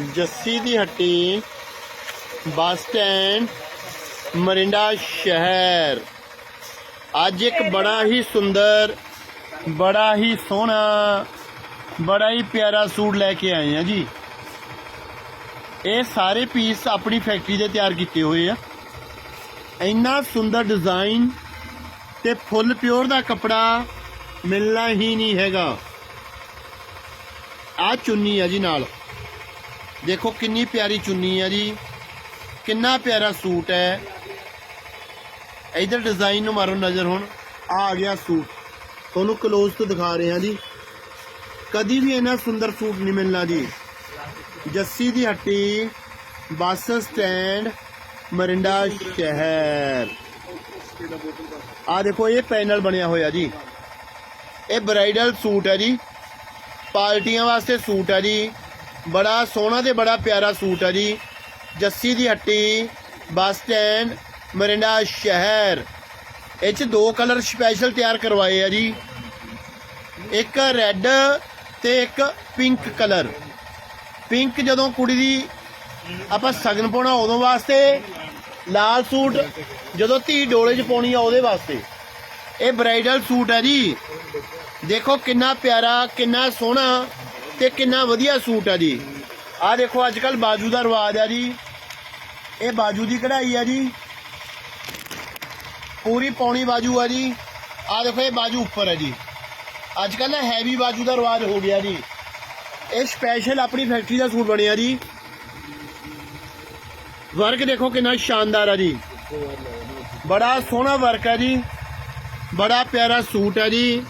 ਜੱਸੀ ਦੀ ਹੱਟੀ, bus stand, Mirinda ਸ਼ਹਿਰ। ਅੱਜ ਇੱਕ ਬੜਾ ਹੀ ਸੁੰਦਰ, ਬੜਾ ਹੀ ਸੋਹਣਾ, ਬੜਾ ਹੀ ਪਿਆਰਾ ਸੂਟ ਲੈ ਕੇ ਆਏ ਆ ਜੀ। ਇਹ ਸਾਰੇ ਪੀਸ ਆਪਣੀ ਫੈਕਟਰੀ ਦੇ ਤਿਆਰ ਕੀਤੇ ਹੋਏ ਆ। ਇੰਨਾ ਸੁੰਦਰ ਡਿਜ਼ਾਈਨ ਤੇ ਫੁੱਲ ਪਿਓਰ ਦਾ ਕਪੜਾ ਮਿਲਣਾ ਹੀ ਨਹੀਂ ਹੈਗਾ। ਆ ਚੁੰਨੀ ਆ ਜੀ ਨਾਲ। ਦੇਖੋ ਕਿੰਨੀ ਪਿਆਰੀ ਚੁੰਨੀ ਹੈ ਜੀ। ਕਿੰਨਾ ਪਿਆਰਾ ਸੂਟ ਹੈ। ਇਧਰ ਡਿਜ਼ਾਈਨ ਨੂੰ ਮਾਰੋ ਨਜ਼ਰ ਹੁਣ। ਆ ਗਿਆ ਸੂਟ। ਤੁਹਾਨੂੰ ਕਲੋਜ਼ ਤੋਂ ਦਿਖਾ ਰਹੇ ਹਾਂ ਜੀ। ਕਦੀ ਵੀ ਇੰਨਾ ਸੁੰਦਰ ਸੂਟ ਨਹੀਂ ਮਿਲਣਾ ਜੀ। ਜੱਸੀ ਦੀ ਹੱਟੀ, ਬੱਸ ਸਟੈਂਡ, ਮਰਿੰਡਾ ਸ਼ਹਿਰ। ਆ ਦੇਖੋ, ਇਹ ਪੈਨਲ ਬਣਿਆ ਹੋਇਆ ਜੀ। ਇਹ ਬ੍ਰਾਈਡਲ ਸੂਟ ਹੈ ਜੀ। ਪਾਰਟੀਆਂ ਵਾਸਤੇ ਸੂਟ ਹੈ ਜੀ। ਬੜਾ ਸੋਹਣਾ ਤੇ ਬੜਾ ਪਿਆਰਾ ਸੂਟ ਹੈ ਜੀ। ਜੱਸੀ ਦੀ ਹੱਟੀ, ਬੱਸ ਸਟੈਂਡ, ਮਰਿੰਡਾ ਸ਼ਹਿਰ। ਇਹ ਚ ਦੋ ਕਲਰ ਸਪੈਸ਼ਲ ਤਿਆਰ ਕਰਵਾਏ ਆ ਜੀ। ਇੱਕ ਰੈੱਡ ਤੇ ਇੱਕ ਪਿੰਕ ਕਲਰ। ਪਿੰਕ ਜਦੋਂ ਕੁੜੀ ਦੀ ਆਪਾਂ ਸਗਨ ਪਾਉਣਾ ਉਦੋਂ ਵਾਸਤੇ, ਲਾਲ ਸੂਟ ਜਦੋਂ ਧੀ ਡੋਲੇ 'ਚ ਪਾਉਣੀ ਆ ਉਹਦੇ ਵਾਸਤੇ। ਇਹ ਬ੍ਰਾਈਡਲ ਸੂਟ ਹੈ ਜੀ। ਦੇਖੋ ਕਿੰਨਾ ਪਿਆਰਾ, ਕਿੰਨਾ ਸੋਹਣਾ। ਤੇ ਕਿੰਨਾ ਵਧੀਆ ਸੂਟ ਆ ਜੀ। ਆਹ ਦੇਖੋ ਅੱਜ ਕੱਲ ਬਾਜੂ ਦਾ ਰਿਵਾਜ ਆ ਜੀ। ਇਹ ਬਾਜੂ ਦੀ ਕਢਾਈ ਆ ਜੀ। ਪੂਰੀ ਪੌਣੀ ਬਾਜੂ ਆ ਜੀ। ਆਹ ਦੇਖੋ, ਇਹ ਬਾਜੂ ਉੱਪਰ ਹੈ ਜੀ। ਅੱਜ ਕੱਲ ਹੈਵੀ ਬਾਜੂ ਦਾ ਰਿਵਾਜ ਹੋ ਗਿਆ ਜੀ। ਇਹ ਸਪੈਸ਼ਲ ਆਪਣੀ ਫੈਕਟਰੀ ਦਾ ਸੂਟ ਬਣਿਆ ਜੀ। ਵਰਕ ਦੇਖੋ ਕਿੰਨਾ ਸ਼ਾਨਦਾਰ ਆ ਜੀ। ਬੜਾ ਸੋਹਣਾ ਵਰਕ ਹੈ ਜੀ। ਬੜਾ ਪਿਆਰਾ ਸੂਟ ਹੈ ਜੀ।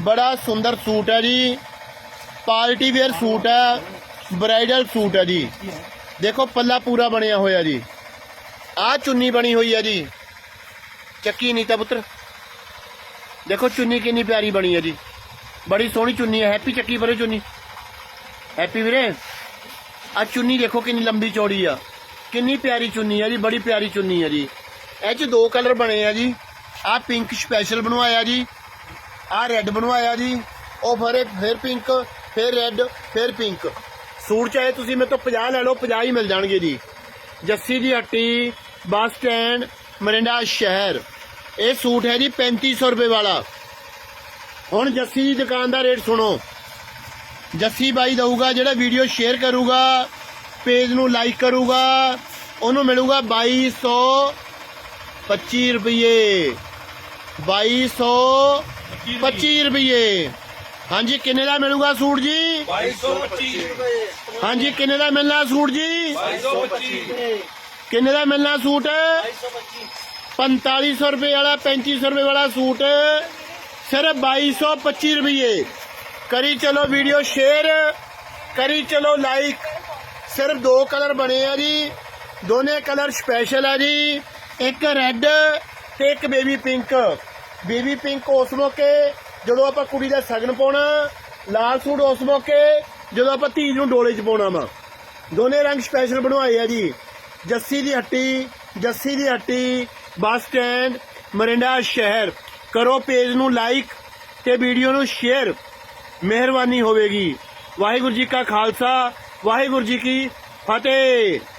ਬੜਾ ਸੁੰਦਰ ਸੂਟ ਹੈ ਜੀ। ਪਾਰਟੀ ਵੇਅਰ ਸੂਟ ਹੈ, ਬ੍ਰਾਈਡਲ ਸੂਟ ਹੈ ਜੀ। ਦੇਖੋ, ਪੱਲਾ ਪੂਰਾ ਬਣਿਆ ਹੋਇਆ ਜੀ। ਆਹ ਚੁੰਨੀ ਬਣੀ ਹੋਈ ਹੈ ਜੀ। ਚੱਕੀ ਨੀਤਾ ਪੁੱਤਰ। ਦੇਖੋ, ਚੁੰਨੀ ਕਿੰਨੀ ਪਿਆਰੀ ਬਣੀ ਹੈ ਜੀ। ਬੜੀ ਸੋਹਣੀ ਚੁੰਨੀ ਹੈ। ਹੈਪੀ ਚੱਕੀ ਪਰੇ ਚੁੰਨੀ। ਹੈਪੀ ਵੀਰੇ ਆ ਚੁੰਨੀ ਦੇਖੋ ਕਿੰਨੀ ਲੰਬੀ ਚੌੜੀ ਆ। ਕਿੰਨੀ ਪਿਆਰੀ ਚੁੰਨੀ ਆ ਜੀ, ਬੜੀ ਪਿਆਰੀ ਚੁੰਨੀ ਆ ਜੀ। ਇਹ ਚ ਦੋ ਕਲਰ ਬਣੇ ਆ ਜੀ। ਆ ਪਿੰਕ ਸਪੈਸ਼ਲ ਬਣਵਾਇਆ ਜੀ। ਆ ਰੈੱਡ ਬਣਵਾਇਆ ਜੀ। ਉਹ ਫਿਰ ਫਿਰ ਪਿੰਕ। ਫਿਰ ਰੈੱਡ ਫਿਰ ਪਿੰਕ ਸੂਟ ਚਾਹੇ ਤੁਸੀਂ ਮੇਰੇ ਤੋਂ 50 ਲੈ ਲਓ 50 ਹੀ ਮਿਲ ਜਾਣਗੇ ਜੀ। ਜੱਸੀ ਦੀ ਹੱਟੀ, ਬੱਸ ਸਟੈਂਡ, ਮਰਿੰਡਾ ਸ਼ਹਿਰ। ਇਹ ਸੂਟ ਹੈ ਜੀ 3500 ਰੁਪਏ ਵਾਲਾ। ਹੁਣ ਜੱਸੀ ਦੀ ਦੁਕਾਨ ਦਾ ਰੇਟ ਸੁਣੋ। ਜੱਸੀ ਬਾਈ ਦਊਗਾ ਜਿਹੜਾ ਵੀਡੀਓ ਸ਼ੇਅਰ ਕਰੂਗਾ ਪੇਜ ਨੂੰ ਲਾਈਕ ਕਰੂਗਾ, ਉਹਨੂੰ ਮਿਲੂਗਾ 2225 ਰੁਪਏ। 2225 ਰੁਪਏ। ਹਾਂਜੀ, ਕਿੰਨੇ ਦਾ ਮਿਲੂਗਾ ਸੂਟ ਜੀ? 2225 ਹਾਂਜੀ, ਕਿੰਨੇ ਦਾ ਮਿਲਣਾ ਸੂਟ ਜੀ? 2225 ਕਿੰਨੇ ਦਾ ਮਿਲਣਾ ਸੂਟ? 4500 ਰੁਪਏ ਵਾਲਾ 3500 ਰੁਪਏ ਵਾਲਾ ਸੂਟ। ਸਿਰਫ 2225 ਰੁਪਏ ਕਰੀ ਚਲੋ ਵੀਡੀਓ ਸ਼ੇਅਰ, ਕਰੀ ਚਲੋ ਲਾਈਕ। ਸਿਰਫ ਦੋ ਕਲਰ ਬਣੇ ਆ ਜੀ। ਦੋਨੇ ਕਲਰ ਸਪੈਸ਼ਲ ਆ ਜੀ। ਇੱਕ ਰੈੱਡ ਤੇ ਇੱਕ ਬੇਬੀ ਪਿੰਕ। ਬੇਬੀ ਪਿੰਕ ਉਸ ਮੌਕੇ ਜਦੋਂ ਆਪਾਂ ਕੁੜੀ ਦਾ ਸਗਨ ਪਾਉਣਾ, ਲਾਲ ਸੂਟ ਉਸ ਮੌਕੇ, ਜਦੋਂ ਆਪਾਂ ਧੀ ਨੂੰ ਡੋਲੇ 'ਚ ਪਾਉਣਾ ਵਾ। ਦੋਨੇ ਰੰਗ ਸਪੈਸ਼ਲ ਬਣਵਾਏ ਆ ਜੀ। ਜੱਸੀ ਦੀ ਹੱਟੀ, ਜੱਸੀ ਦੀ ਹੱਟੀ, ਬੱਸ ਸਟੈਂਡ, ਮਰਿੰਡਾ ਸ਼ਹਿਰ। ਕਰੋ ਪੇਜ ਨੂੰ ਲਾਈਕ ਤੇ ਵੀਡੀਓ ਨੂੰ ਸ਼ੇਅਰ ਮਿਹਰਬਾਨੀ ਹੋਵੇਗੀ। ਵਾਹਿਗੁਰੂ ਜੀ ਕਾ ਖਾਲਸਾ, ਵਾਹਿਗੁਰੂ ਜੀ ਕੀ ਫਤਿਹ।